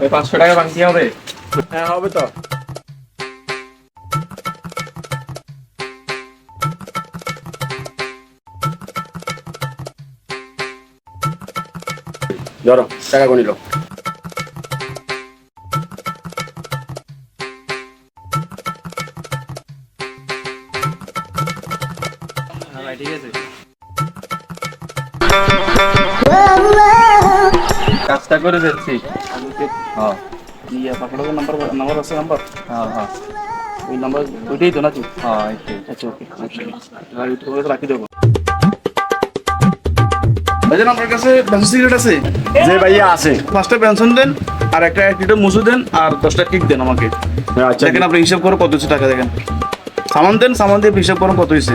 ওই পাঁচশো টাকা বাকি হবে? হ্যাঁ হবে তো। ধরো টাকা গণিল ঠিক আছে। কাজটা করে ফেলছি। হ্যাঁ। কি পাকড়ার নাম্বার নাম্বার আছে নাম্বার হ্যাঁ হ্যাঁ। ওই নাম্বার ওইটাই তো নাকি? হ্যাঁ আচ্ছা ওকে আর রাখি দেবো। ভাইজান আপনার কাছে পেনশন সিগারেট আছে? যে ভাইয়া আছে। পাঁচটা পেনশন দেন আর একটা এক লিটার মুসু দেন আর দশটা কিক দেন আমাকে। আচ্ছা। দেখেন আপনি হিসাব করো কত হচ্ছে টাকা দেখেন। সামান দেন সামান দিয়ে হিসাব করো কত হয়েছে।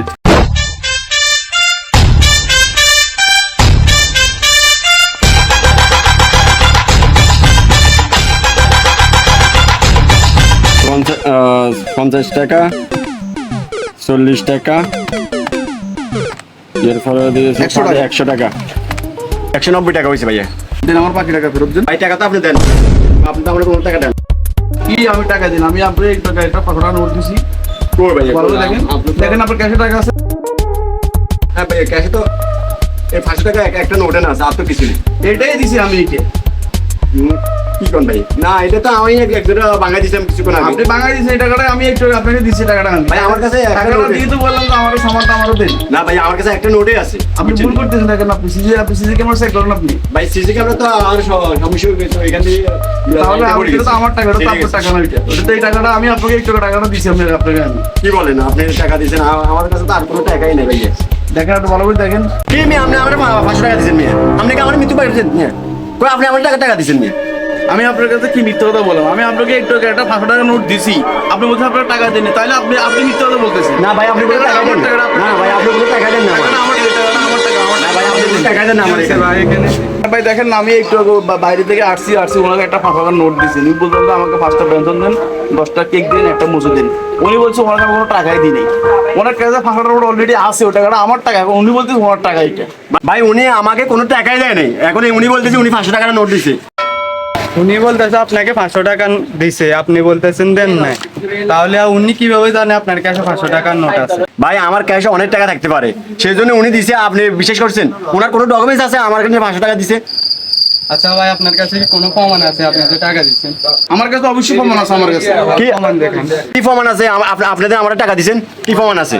পঞ্চাশ টাকা চল্লিশ টাকা। এর ফলে দিয়েছে 100 টাকা। একশো টাকা। একশো নব্বই টাকা হয়েছে ভাইয়া। দেন আমার বাকি টাকা ফেরত দেন। ভাই টাকা তো আপনি দেন। আপনি তো আমার কোনো টাকা দেন কি আমি টাকা দিন আমি আপনি একটা একটা পাঁচশো টাকা নোট দিছি। দেখেন। আপনার ক্যাশে টাকা আছে। হ্যাঁ ভাইয়া ক্যাশে তো এই পাঁচশো টাকা এক- একটা নোটে না আছে আর তো কিছু নেই। এটাই দিছি আমি একে। হুম, ভাই। না এটা তো আমি এক- একজোড়া দিয়েছিলাম কিছুক্ষণ আগে আপনি বাঙালি দিয়েছেন এই টাকাটা আমি একটু আপনাকে দিচ্ছি টাকাটা আমি। ভাই আমার কাছে টাকাটা দিয়ে তো বললাম তো আমার সামানটা আমারও দেন। না ভাই আমার কাছে একটা নোটে আছে। আপনি ভুল করতেছেন দেখেন আপনি সিজি আপনি সিজি ক্যামেরা চেক করেন আপনি। ভাই সিসি ক্যামেরা তো আমার সমস্যা হয়ে গেছে এখান থেকে তাহলে এটা তো আমার টাকা তো আপনার টাকা না এটা ওটা তো এই টাকাটা আমি আপনাকে একটু টাকাটা দিচ্ছি আপনাকে আপনাকে আমি। কি বলেন আপনি টাকা দিয়েছেন আমার কাছে তো আর কোনো টাকাই নেই দেখেন একটু ভালো করে দেখেন। কি মেয়ে আপনি আমার পাঁচশো টাকা দিয়েছেন মেয়ে। আপনি কি আমার মৃত্যু পাঠিয়েছেন মেয়ে? আপনি আমার টাকা টাকা দিয়েছেন মেয়ে? আমি আপনার কাছে কি মিথ্যা কথা বললাম? আমি আপনাকে একটু একটা পাঁচশো টাকা নোট দিছি। আপনি বলছেন আপনার টাকা দেন তাহলে আপনি আপনি মিথ্যা কথা বলতেছেন। না ভাই আপনি টাকা দেন না ভাই আপনি টাকা দেন না আমার টাকা আমার ভাই আপনি টাকা দেন আমার ভাই এখানে। ভাই দেখেন আমি একটু বাইরে থেকে আসছি আসছি ওনাকে একটা পাঁচশো টাকার নোট দিয়েছি উনি বলতেন যে আমাকে পাঁচটা পেনশন দেন দশটা কেক দিন একটা মুজো দিন। উনি বলছে ওনাকে কোনো টাকাই দিই নাই। ওনার কাছে পাঁচশো টাকা অলরেডি আছে ওই টাকাটা আমার টাকা। এখন উনি বলতে ওনার টাকা এটা ভাই উনি আমাকে কোনো টাকাই দেয় নাই। এখন উনি বলতেছে উনি পাঁচশো টাকার নোট দিছে। উনি বলতেছে আপনাকে পাঁচশো টাকা দিছে আপনি বলতেছেন দেন নাই। তাহলে উনি কীভাবে জানে আপনার কাছে পাঁচশো টাকার নোট আছে? ভাই আমার ক্যাশে অনেক টাকা থাকতে পারে। সেই জন্য উনি দিছে আপনি বিশ্বাস করছেন? ওনার কোনো ডকুমেন্টস আছে? আমার কাছে পাঁচশো টাকা দিছে। আচ্ছা ভাই আপনার কাছে কি কোনো প্রমাণ আছে? আপনি যে টাকা দিচ্ছেন। আমার কাছে অবশ্যই প্রমাণ আছে আমার কাছে। কি? প্রমাণ দেখেন? কি প্রমাণ আছে? আপনাদের আমার টাকা দিছেন? কি প্রমাণ আছে?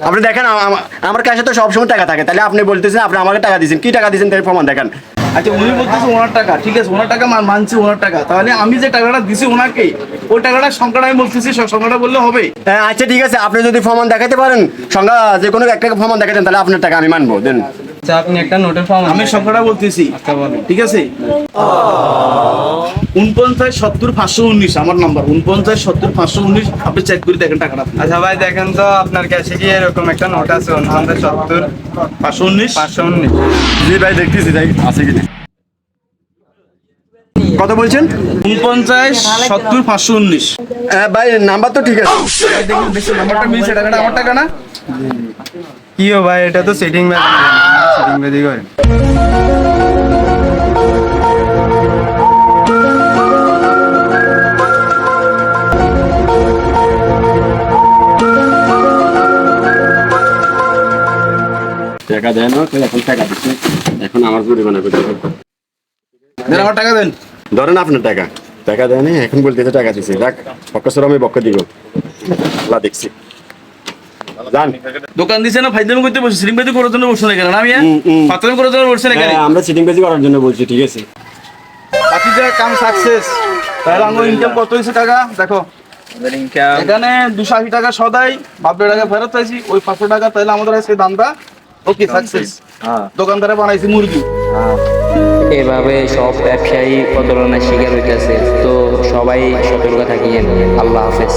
আপনি দেখেন আম- আম- আমার কাছে তো সবসময় টাকা থাকে। তাহলে আপনি বলতেছেন আপনি আমাকে টাকা দিছেন। কি টাকা দিছেন তাই প্রমাণ দেখান। আচ্ছা উনি বলতেছে ওনার টাকা ঠিক আছে ওনার টাকা মান- মানছি ওনার টাকা। তাহলে আমি যে টাকাটা দিছি ওনাকে ওই টাকাটা সংখ্যাটা আমি বলতেছি সব সংখ্যাটা বললে হবে। হ্যাঁ, আচ্ছা ঠিক আছে আপনি যদি প্রমাণ দেখাতে পারেন সংখ্যা যে কোনো একটা প্রমাণ দেখাতেন তাহলে আপনার টাকা আমি মানবো দেন। আচ্ছা আপনি একটা নোটের প্রমাণ আমি সংখ্যাটা বলতেছি। আচ্ছা বলেন। ঠিক আছে? উনপঞ্চাশ সত্তর পাঁচশো উনিশ আমার নাম্বার উনপঞ্চাশ সত্তর পাঁচশো উনিশ আপনি চেক করে দেখেন টাকাটা আচ্ছা ভাই দেখেন তো আপনার কাছে কি এরকম একটা নোট আছে? উনপঞ্চাশ সত্তর পাঁচশো উনিশ? পাঁচশো উনিশ। জি ভাই দেখতেছি তাই আছে কিনা। কত বলছেন? উনপঞ্চাশ সত্তর পাঁচশো উনিশ। হ্যাঁ, ভাই নাম্বার তো ঠিক আছে। নাম্বারটা মিলছে টাকাটা আমার টাকা না? কি ও ভাই এটা তো সেটিং ব্যাধি সেটিং ব্যাধি করে টাকা দেয় না এখন টাকা দিচ্ছে এখন আমার জরিমানা করতে হবে। দেন আমার টাকা দেন। ধরেন আপনার টাকা। টাকা দেয় না এখন বলতেছে টাকা দিচ্ছে রাখ পক্ষসর আমি বক্ষ দিব। আল্লাহ দেখছি। দোকান দিছে না ফাইদামি করতে বসে সিলিং বেদি করার জন্য বসে না কেন আমি হুম, হুম। করার জন্য বসে না কেন হ্যাঁ, আমরা সিটিং বেজি করার জন্য বলছি ঠিক আছে। বাকি যা কাম সাকসেস তাহলে আমার ইনকাম কত হয়েছে টাকা? দেখো। এখানে দুশো আশি টাকা সদাই বাপের টাকা ফেরত চাইছি ওই পাঁচশো টাকা তাহলে আমাদের আজকে দামটা ওকে সাকসেস হ্যাঁ দোকানদারে বানাইছি মুরগি। এভাবে সব ব্যবসায়ী প্রতারণার শিকার হইতেছে তো সবাই সতর্ক থাকিয়েন। আল্লাহ হাফেজ।